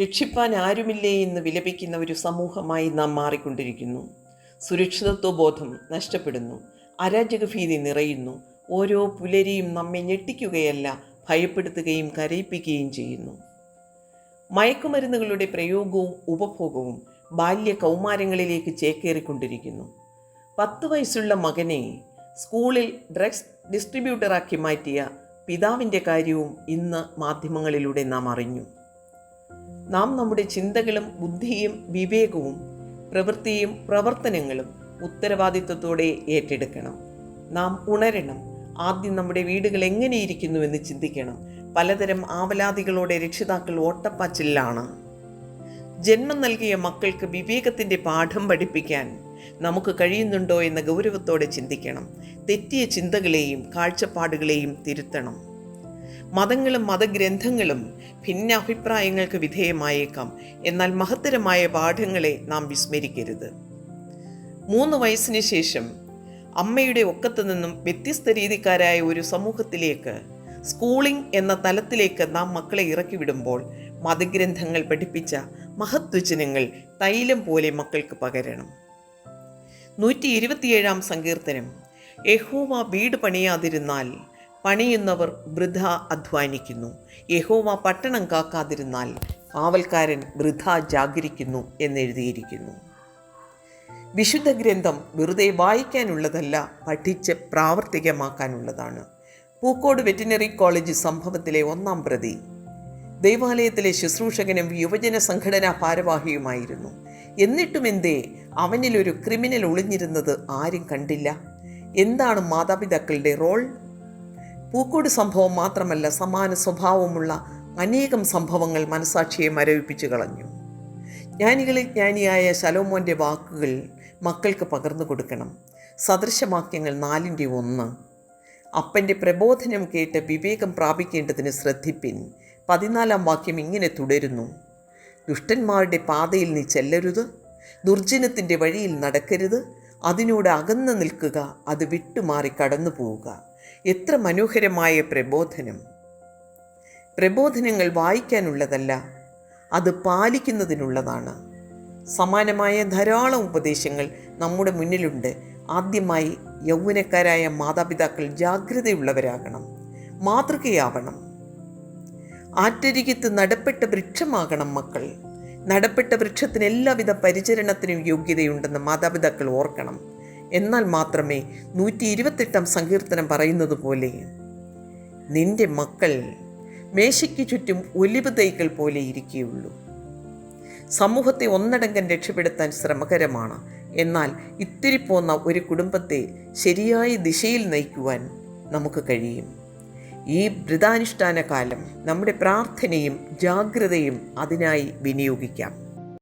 രക്ഷിപ്പാൻ ആരുമില്ലേ എന്ന് വിലപിക്കുന്ന ഒരു സമൂഹമായി നാം മാറിക്കൊണ്ടിരിക്കുന്നു. സുരക്ഷിതത്വ ബോധം നഷ്ടപ്പെടുന്നു. അരാജക ഭീതി നിറയുന്നു. ഓരോ പുലരിയും നമ്മെ ഞെട്ടിക്കുകയല്ല ഭയപ്പെടുത്തുകയും കരയിപ്പിക്കുകയും ചെയ്യുന്നു. മയക്കുമരുന്നുകളുടെ പ്രയോഗവും ഉപഭോഗവും ബാല്യ കൗമാരങ്ങളിലേക്ക് ചേക്കേറിക്കൊണ്ടിരിക്കുന്നു. പത്ത് വയസ്സുള്ള മകനെ സ്കൂളിൽ ഡ്രഗ്സ് ഡിസ്ട്രിബ്യൂട്ടറാക്കി മാറ്റിയ പിതാവിന്റെ കാര്യവും ഇന്ന് മാധ്യമങ്ങളിലൂടെ നാം അറിഞ്ഞു. നാം നമ്മുടെ ചിന്തകളും ബുദ്ധിയും വിവേകവും പ്രവൃത്തിയും പ്രവർത്തനങ്ങളും ഉത്തരവാദിത്വത്തോടെ ഏറ്റെടുക്കണം. നാം ഉണരണം. ആദ്യം നമ്മുടെ വീടുകൾ എങ്ങനെയിരിക്കുന്നുവെന്ന് ചിന്തിക്കണം. പലതരം ആവലാതികളോടെ രക്ഷിതാക്കൾ ഓട്ടപ്പാച്ചിലാണ്. ജന്മം നൽകിയ മക്കൾക്ക് വിവേകത്തിന്റെ പാഠം പഠിപ്പിക്കാൻ നമുക്ക് കഴിയുന്നുണ്ടോ എന്ന ഗൗരവത്തോടെ ചിന്തിക്കണം. തെറ്റിയ ചിന്തകളെയും കാഴ്ചപ്പാടുകളെയും തിരുത്തണം. മതങ്ങളും മതഗ്രന്ഥങ്ങളും ഭിന്ന അഭിപ്രായങ്ങൾക്ക് വിധേയമായേക്കാം. എന്നാൽ മഹത്തരമായ പാഠങ്ങളെ നാം വിസ്മരിക്കരുത്. മൂന്ന് വയസ്സിന് ശേഷം അമ്മയുടെ ഒക്കത്തു നിന്നും വ്യത്യസ്ത രീതിക്കാരായ ഒരു സമൂഹത്തിലേക്ക് സ്കൂളിംഗ് എന്ന തലത്തിലേക്ക് നാം മക്കളെ ഇറക്കി വിടുമ്പോൾ മതഗ്രന്ഥങ്ങൾ പഠിപ്പിച്ച മഹത്വചനങ്ങൾ തൈലം പോലെ മക്കൾക്ക് പകരണം. നൂറ്റി ഇരുപത്തിയേഴാം സങ്കീർത്തനം. യഹോവ വീട് പണിയാതിരുന്നാൽ പണിയുന്നവർ വൃഥ അധ്വാനിക്കുന്നു. യഹോവ പട്ടണം കാക്കാതിരുന്നാൽ കാവൽക്കാരൻ വൃഥ ജാഗരിക്കുന്നു എന്നെഴുതിയിരിക്കുന്നു. വിശുദ്ധ ഗ്രന്ഥം വെറുതെ വായിക്കാനുള്ളതല്ല പഠിച്ച് പ്രാവർത്തികമാക്കാനുള്ളതാണ്. പൂക്കോട് വെറ്റിനറി കോളേജ് സംഭവത്തിലെ ഒന്നാം പ്രതി. ദൈവാലയത്തിലെ ശുശ്രൂഷകനും യുവജന സംഘടനാ ഭാരവാഹിയുമായിരുന്നു. എന്നിട്ടും എന്തേ അവനിലൊരു ക്രിമിനൽ ഒളിഞ്ഞിരുന്നത് ആരും കണ്ടില്ല. എന്താണ് മാതാപിതാക്കളുടെ റോൾ? പൂക്കോട് സംഭവം മാത്രമല്ല സമാന സ്വഭാവമുള്ള അനേകം സംഭവങ്ങൾ മനസാക്ഷിയെ മരവിപ്പിച്ചു കളഞ്ഞു. ജ്ഞാനികളിൽ ജ്ഞാനിയായ ശലോമോന്റെ വാക്കുകൾ മക്കൾക്ക് പകർന്നു കൊടുക്കണം. സദൃശവാക്യങ്ങൾ നാലിന്റെ ഒന്ന്. അപ്പന്റെ പ്രബോധനം കേട്ട് വിവേകം പ്രാപിക്കേണ്ടതിന് ശ്രദ്ധിപ്പിൻ. പതിനാലാം വാക്യം ഇങ്ങനെ തുടരുന്നു. ദുഷ്ടന്മാരുടെ പാതയിൽ നീ ചെല്ലരുത്. ദുർജനത്തിന്റെ വഴിയിൽ നടക്കരുത്. അതിനോട് അകന്നു നിൽക്കുക. അത് വിട്ടുമാറി കടന്നു പോവുക എത്ര മനോഹരമായ പ്രബോധനം. പ്രബോധനങ്ങൾ വായിക്കാനുള്ളതല്ല അത് പാലിക്കുന്നതിനുള്ളതാണ്. സമാനമായ ധാരാളം ഉപദേശങ്ങൾ നമ്മുടെ മുന്നിലുണ്ട്. ആദ്യമായി യൗവനക്കാരായ മാതാപിതാക്കൾ ജാഗ്രതയുള്ളവരാകണം മാതൃകയാവണം. ആറ്റരികത്ത് നടപ്പെട്ട വൃക്ഷമാകണം മക്കൾ. നടപ്പെട്ട വൃക്ഷത്തിന് എല്ലാവിധ പരിചരണത്തിനും യോഗ്യതയുണ്ടെന്ന് മാതാപിതാക്കൾ ഓർക്കണം. എന്നാൽ മാത്രമേ നൂറ്റി ഇരുപത്തെട്ടാം സങ്കീർത്തനം പറയുന്നത് പോലെ നിന്റെ മക്കൾ മേശയ്ക്ക് ചുറ്റും ഒലിവ് തൈകൾ പോലെ ഇരിക്കുകയുള്ളൂ. സമൂഹത്തെ ഒന്നടങ്കം രക്ഷപ്പെടുത്താൻ ശ്രമകരമാണ്. എന്നാൽ ഇത്തിരി പോന്ന ഒരു കുടുംബത്തെ ശരിയായ ദിശയിൽ നയിക്കുവാൻ നമുക്ക് കഴിയും. ഈ വ്രതാനുഷ്ഠാന കാലം നമ്മുടെ പ്രാർത്ഥനയും ജാഗ്രതയും അതിനായി വിനിയോഗിക്കാം.